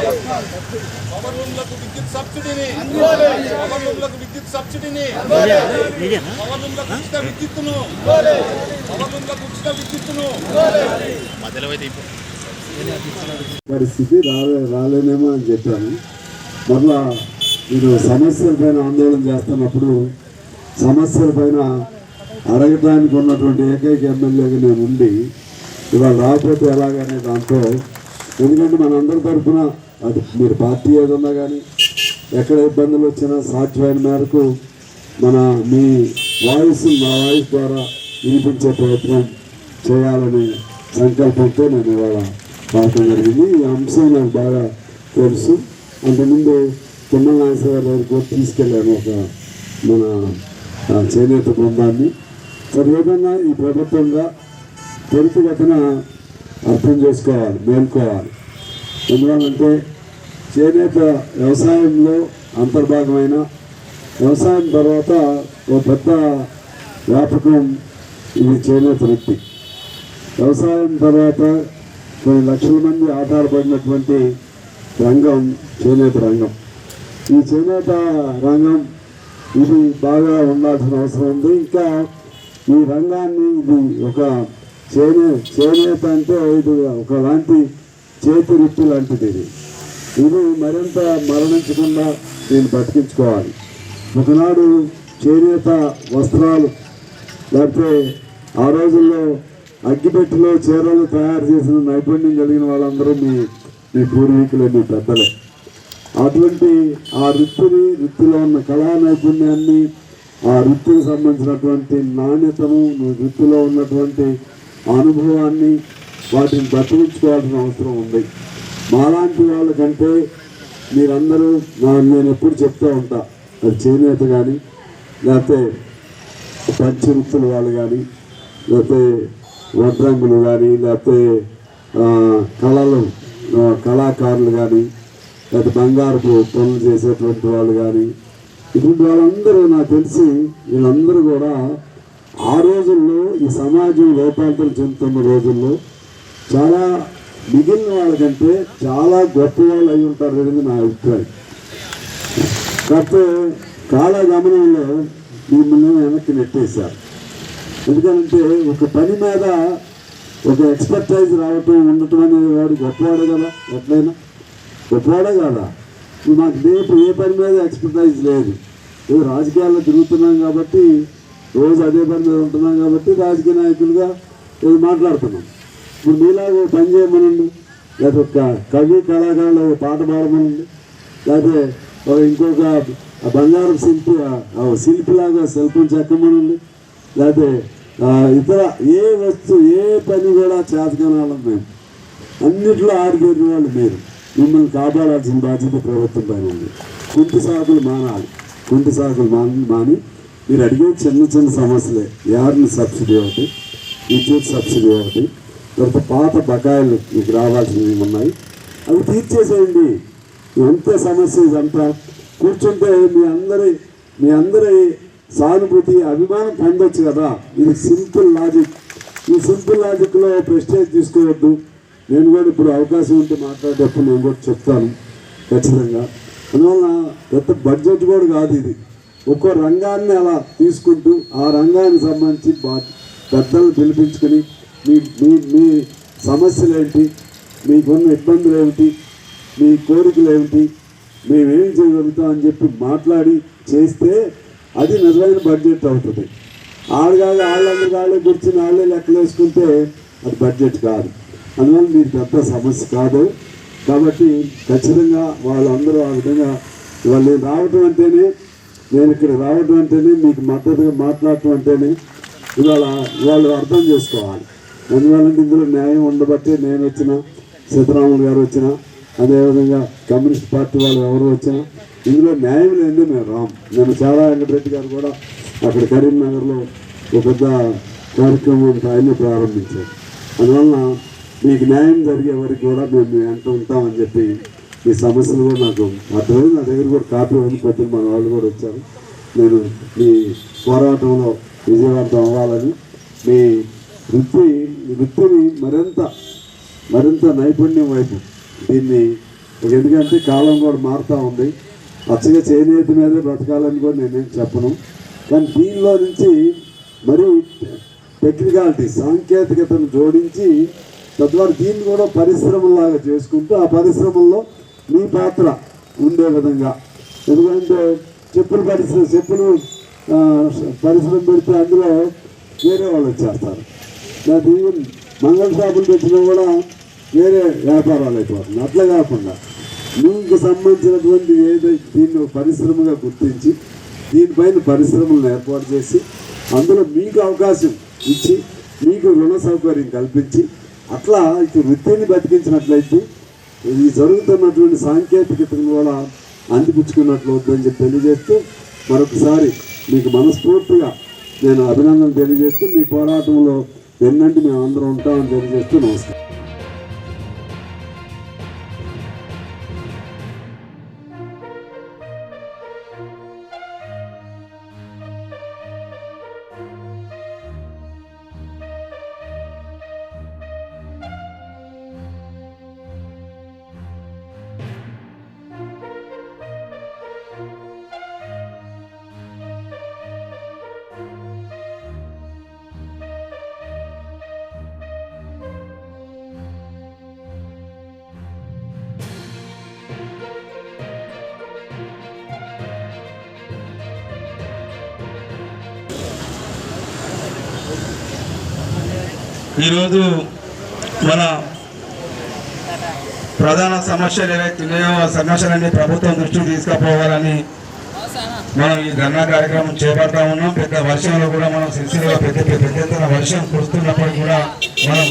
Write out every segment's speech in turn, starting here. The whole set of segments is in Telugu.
పవర్ రూమ్లకు విద్యుత్ సబ్సిడీని పవర్ రూమ్లకు విద్యుత్ సబ్సిడీని పవర్ రూమ్లకు ఉచిత విద్యుత్తును పవర్ రూమ్లకు ఉచిత విద్యుత్తును పరిస్థితి రాలే రాలేనేమో అని చెప్పాను. మరలా మీరు సమస్యల పైన ఆందోళన చేస్తున్నప్పుడు సమస్యల పైన అడగటానికి ఉన్నటువంటి ఏకైక ఎమ్మెల్యేగా నేను ఉండి ఇవాళ రాకపోతే ఎలాగనే దాంతో ఎందుకంటే మనందరి తరఫున అది మీరు పార్టీ ఏదన్నా కానీ ఎక్కడ ఇబ్బందులు వచ్చినా సాధ్యమైన మేరకు మన మీ వాయిస్ నా వాయిస్ ద్వారా వినిపించే ప్రయత్నం చేయాలనే సంకల్పంతో నేను ఇవాళ రావటం జరిగింది. ఈ అంశం నాకు బాగా తెలుసు. అంతకుముందు కింద నాగేశ్వర గారి దగ్గరికి కూడా తీసుకెళ్ళాను ఒక మన చేనేత బృందాన్ని. సరే ఏదన్నా ఈ ప్రభుత్వంగా త్వరితగతిన అర్థం చేసుకోవాలి మేల్కోవాలి. ఎందువల్లంటే చేనేత వ్యవసాయంలో అంతర్భాగమైన వ్యవసాయం తర్వాత ఒక పెద్ద వ్యాపకం ఇది చేనేత వృత్తి. వ్యవసాయం తర్వాత కొన్ని లక్షల మంది ఆధారపడినటువంటి రంగం చేనేత రంగం. ఈ చేనేత రంగం ఇది బాగా ఉండాల్సిన అవసరం ఉంది. ఇంకా ఈ రంగాన్ని ఇది ఒక చేనే చేనేత అంటే ఇది ఒకలాంటి చేతి వృత్తి లాంటిది ఇది. ఇది మరింత మరణించకుండా దీన్ని బతికించుకోవాలి. ఒకనాడు చేనేత వస్త్రాలు లేకపోతే ఆ రోజుల్లో అగ్గిపెట్టిలో చీరలు తయారు చేసిన నైపుణ్యం కలిగిన వాళ్ళందరూ మీ మీ పూర్వీకులే మీ పెద్దలే. అటువంటి ఆ వృత్తిని వృత్తిలో ఉన్న కళా నైపుణ్యాన్ని ఆ వృత్తికి సంబంధించినటువంటి నాణ్యతను వృత్తిలో ఉన్నటువంటి అనుభవాన్ని వాటిని బతికించుకోవాల్సిన అవసరం ఉంది. మాలాంటి వాళ్ళకంటే మీరందరూ నేను ఎప్పుడు చెప్తూ ఉంటా అది చేనేత కానీ లేకపోతే పంచవృత్తుల వాళ్ళు కానీ లేకపోతే వడ్రంగులు కానీ లేకపోతే కళలు కళాకారులు కానీ లేకపోతే బంగారపు పనులు చేసేటువంటి వాళ్ళు కానీ ఇప్పుడు వాళ్ళందరూ నాకు తెలిసి వీళ్ళందరూ కూడా ఆ రోజుల్లో ఈ సమాజం లోపాంతరం చెందుతున్న రోజుల్లో చాలా మిగిలిన వాళ్ళకంటే చాలా గొప్ప వాళ్ళు అయి ఉంటారు అనేది నా అభిప్రాయం. కాకపోతే కాలగమనంలో మిమ్మల్ని వెనక్కి నెట్టేశారు. ఎందుకంటే ఒక పని మీద ఒక ఎక్స్పర్టైజ్ రావటం ఉండటం అనేది వాడు గొప్పవాడే కదా ఎట్లయినా? గొప్పవాడే కదా? ఇప్పుడు మాకు రేపు ఏ పని మీద ఎక్స్పర్టైజ్ లేదు. నువ్వు రాజకీయాల్లో తిరుగుతున్నాం కాబట్టి రోజు అదే పని మీద ఉంటున్నాం కాబట్టి రాజకీయ నాయకులుగా నేను మాట్లాడుతున్నాం. ఇప్పుడు మీలాగా పని చేయమనండి. లేకపోతే ఒక కవి కళాకారులు ఒక పాట పాడమనండి. లేకపోతే ఇంకొక ఆ బంగారం శిల్పి ఆ- శిల్పిలాగా శిల్పం చెక్కమనండి. లేకపోతే ఇతర ఏ వస్తువు ఏ పని కూడా చేతకాని మేము. అన్నిట్లో ఆరిపోయిన వాళ్ళు మీరు. మిమ్మల్ని కాపాడాల్సిన బాధ్యత ప్రభుత్వం పైన ఉంది. కుంటి సాగులు మానాలి. కుంటి సాగులు మాని మాని మీరు అడిగే చిన్న చిన్న సమస్యలే. యార్ని సబ్సిడీ ఒకటి విద్యుత్ సబ్సిడీ ఒకటి తర్వాత పాత బకాయిలు మీకు రావాల్సినవి ఉన్నాయి అవి తీర్చేసేయండి. ఎంత సమస్య ఇదంతా? కూర్చుంటే మీ అందరి మీ అందరి సానుభూతి అభిమానం పొందొచ్చు కదా. ఇది సింపుల్ లాజిక్. ఈ సింపుల్ లాజిక్లో ప్రెస్టేజ్ తీసుకోవద్దు. నేను కూడా ఇప్పుడు అవకాశం ఉంటే మాట్లాడేటప్పుడు నేను కూడా చెప్తాను ఖచ్చితంగా. అందువలన పెద్ద బడ్జెట్ కూడా కాదు ఇది. ఒక్కో రంగాన్ని అలా తీసుకుంటూ ఆ రంగానికి సంబంధించి బా- పెద్దలు పిలిపించుకొని మీ మీ మీ సమస్యలు ఏంటి మీకున్న ఇబ్బందులు ఏమిటి మీ కోరికలు ఏమిటి మేమేం చేయగలుగుతాం అని చెప్పి మాట్లాడి చేస్తే అది నిజమైన బడ్జెట్ అవుతుంది. ఆడగాళ్ళు వాళ్ళందరూ వాళ్ళే కూర్చుని వాళ్ళే లెక్కలు వేసుకుంటే అది బడ్జెట్ కాదు. అందువల్ల మీరు పెద్ద సమస్య కాదు. కాబట్టి ఖచ్చితంగా వాళ్ళందరూ ఆ విధంగా వాళ్ళు రావటం అంటేనే నేను ఇక్కడ రావటం అంటేనే మీకు మద్దతుగా మాట్లాడటం అంటేనే ఇవాళ వాళ్ళు అర్థం చేసుకోవాలి. ఎందువల్లంటే ఇందులో న్యాయం ఉండబట్టే నేను వచ్చిన సీతారాములు గారు వచ్చిన అదేవిధంగా కమ్యూనిస్ట్ పార్టీ వాళ్ళు ఎవరు వచ్చినా ఇందులో న్యాయం లేదు నేను రామ్ నేను చాలా వెంకటరెడ్డి గారు కూడా అక్కడ కరీంనగర్లో ఒక పెద్ద కార్యక్రమం ఆయన్ని ప్రారంభించారు. అందువలన మీకు న్యాయం జరిగే వరకు కూడా మేము మీ వెంట ఉంటామని చెప్పి మీ సమస్యలు కూడా నాకు అర్థమైంది. నా దగ్గర కూడా కాపీ ఉంది. పెద్దలు మన వాళ్ళు కూడా వచ్చారు. నేను మీ పోరాటంలో విజయవంతం అవ్వాలని మీ వృత్తి వృత్తిని మరింత మరింత నైపుణ్యం వైపు దీన్ని ఎందుకంటే కాలం కూడా మారుతూ ఉంది. పచ్చగా చేనేత మీదే బ్రతకాలని కూడా నేనేం చెప్పను. కానీ దీనిలో నుంచి మరి టెక్నికాలిటీ సాంకేతికతను జోడించి తద్వారా దీన్ని కూడా పరిశ్రమలాగా చేసుకుంటూ ఆ పరిశ్రమల్లో మీ పాత్ర ఉండే విధంగా. ఎందుకంటే చెప్పులు పరిశ్రమ చెప్పులు పరిశ్రమ పెడితే అందులో వేరే వాళ్ళు వచ్చేస్తారు. నాకు ఈవెన్ మంగళ షాపులు పెట్టినా కూడా వేరే వ్యాపారాలు అయిపోతుంది అట్లా కాకుండా మీకు సంబంధించినటువంటి ఏదైతే దీన్ని పరిశ్రమగా గుర్తించి దీనిపైన పరిశ్రమలను ఏర్పాటు చేసి అందులో మీకు అవకాశం ఇచ్చి మీకు రుణ సౌకర్యం కల్పించి అట్లా ఇటు వృత్తిని బతికించినట్లయితే ఇది జరుగుతున్నటువంటి సాంకేతికతను కూడా అందిపుచ్చుకున్నట్లు అవుతుందని చెప్పి తెలియజేస్తూ మరొకసారి మీకు మనస్ఫూర్తిగా నేను అభినందన తెలియజేస్తూ మీ పోరాటంలో ఎన్నంటి మేము అందరం ఉంటామని తెలియజేస్తూ నమస్కారం. ఈరోజు మన ప్రధాన సమస్యలు ఏవైతే ఉన్నాయో ఆ సమస్యలన్నీ ప్రభుత్వం దృష్టికి తీసుకుపోవాలని మనం ఈ ధర్నా కార్యక్రమం చేపడతా ఉన్నాం. పెద్ద వర్షంలో కూడా మనం సిరిసిలో పెద్ద పెద్ద ఎత్తున వర్షం కురుస్తున్నప్పుడు కూడా మనం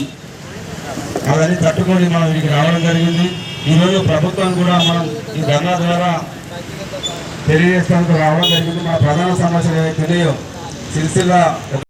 అవన్నీ తట్టుకొని మనం ఇక్కడికి రావడం జరిగింది. ఈరోజు ప్రభుత్వం కూడా మనం ఈ ధర్నా ద్వారా తెలియజేస్తానికి రావడం జరిగింది. మన ప్రధాన సమస్యలు ఏవైతే ఉన్నాయో సిరిసిల్ల